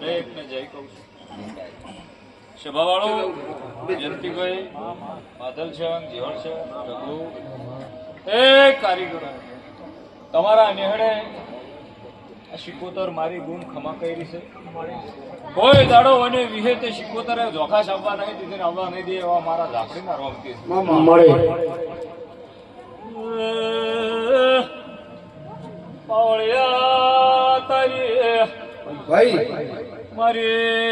દરેકને જય કહું છું. સભાવાળો જયંતિભાઈ માધવ છે જીવણ છે રઘુ એ કારીગરો. તમારા નેહડે આ શિકોતર મારી ગુણ ખમા કરી છે. કોઈ દાડો અને વિહે તે શિકોતરે જોખાશ આવવા નહીં દીધી આવવા નહીં દે એવા મારા ઝાપડીના રોમતી છે પાવળિયા તારી ભાઈ. મારી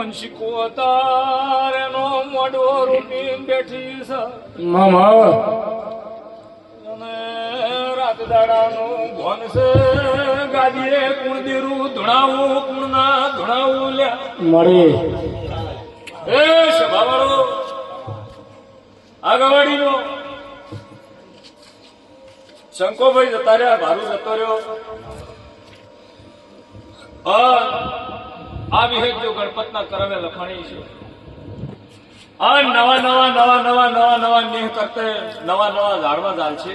મુનશી કોતારેનો મોઢો રૂપી બેઠી છે. અને રાત દાડાનું ભોન છે. ગાદીએ કુણ દીરું ધુણાવું કુણ ના ધુણાવું લ્યા. એ સભાવાળો આગવાડીનો શંકોભાઈ જતા રહ્યા ભારું જતો રહ્યો. આ આ વિહેત જો ગણપતના કરમે લખાણી છે. આ નવા નવા નવા નવા નવા નવા નેહ કરતે નવા નવા ઝાડવા ઝાલ છે.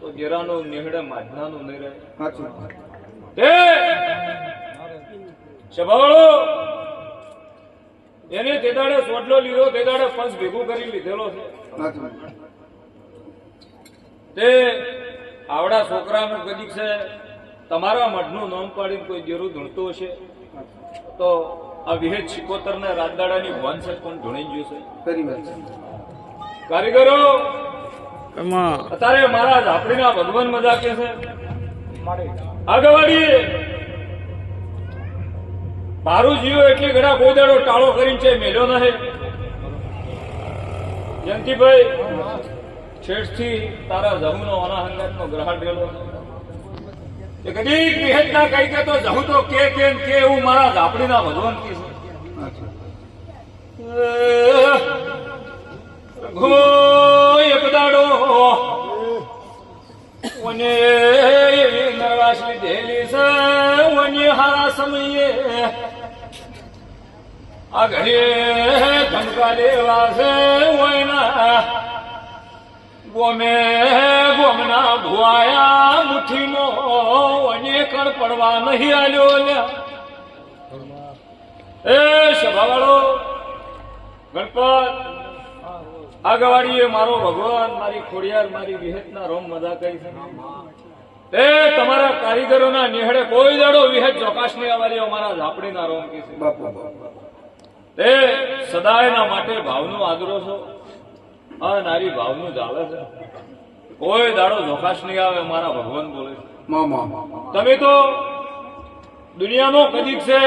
તો ગેરાનો નેહડે માધનાનો નહીં રહે. એ સભાવાળો એને તે દાડે સોટલો લીધો તે દાડે પંચ ભેગું કરી લીધેલો છે. તે આવડા છોકરાનું કદીક છે. તમારા મઢનું નામ પાડીને કોઈ દેરું ધૂણતું હશે? તો આ વિહેજ શિકોતર ને રાજદાડાની ભવન છે પણ ધૂણી ગયું છે? કારીગરો! અત્યારે મારા ઝાપડીના ભગવાન મજા કે છે? આગવાડી મારું જીવો એટલે ઘણા બોદાડો ટાળો કરીને છે મેલ્યો નહીં. જયંતિભાઈ છેડથી તારા જમુનો અનાહંગાતનો છે. એ હારા સમયે. આ ઘડીએ ધમકા લેવા છે ગોમે ગોમના ભુવાયા વને કણ પડવા નહીં આલ્યો એ સભાવાળો ગણપત આગવાડીએ મારો ભગવાન મારી ખોડિયાર મારી વિહતના રોમ મજા કરી છે. એ તમારા કારીગરોના નિહળે કોઈ દાડો વિહત ચોકાશ નહીં આવવાની અમારા ઝાપડીના રોમ કે છે. બાપુ સદાયના માટે ભાવનો આદરો છો? આ નારી ભાવનું ચાલે છે. કોઈ દાડો જોખાશ નહીં આવે મારા ભગવાન બોલે છે. તમે તો દુનિયાનો કદીક છે.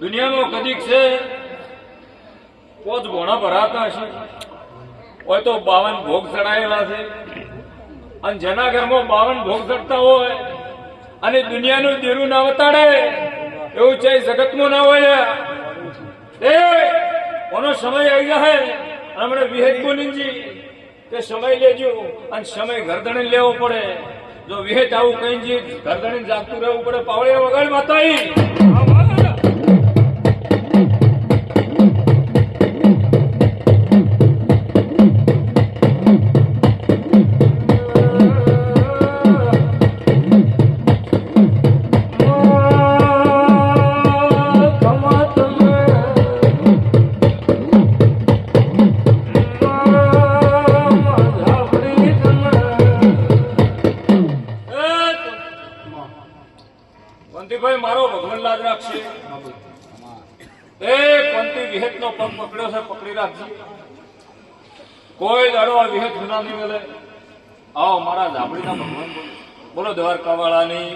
દુનિયાનો કદીક છે. પોચ ભોણા ભરાતા હશે. હોય તો બાવન ભોગ ચડાયેલા છે. અને જેના ઘરમાં બાવન ભોગ ચડતા હોય અને દુનિયાનું દેરું ના વતાડે એવું છે જગતમાં ના હોય. એ કોનો સમય આવી જાય હમણાં વિહેત બોલીજી કે સમય લેજો અને સમય ગરદણે લેવો પડે. જો વિહેત આવું કઈ ગરદણી જાગતું રહેવું પડે પાવડે વગર માતાઈ પંતીભાઈ મારો ભગવાન લાજ રાખશે. એ પંતી વિહેત નો પગ પકડ્યો છે, પકડી રાખજો. કોઈ દાડો આ વિહેત ગુના નહીં મળે આવો મારા ઝાબડીના ભગવાન બોલો. દ્વારકા વાળાની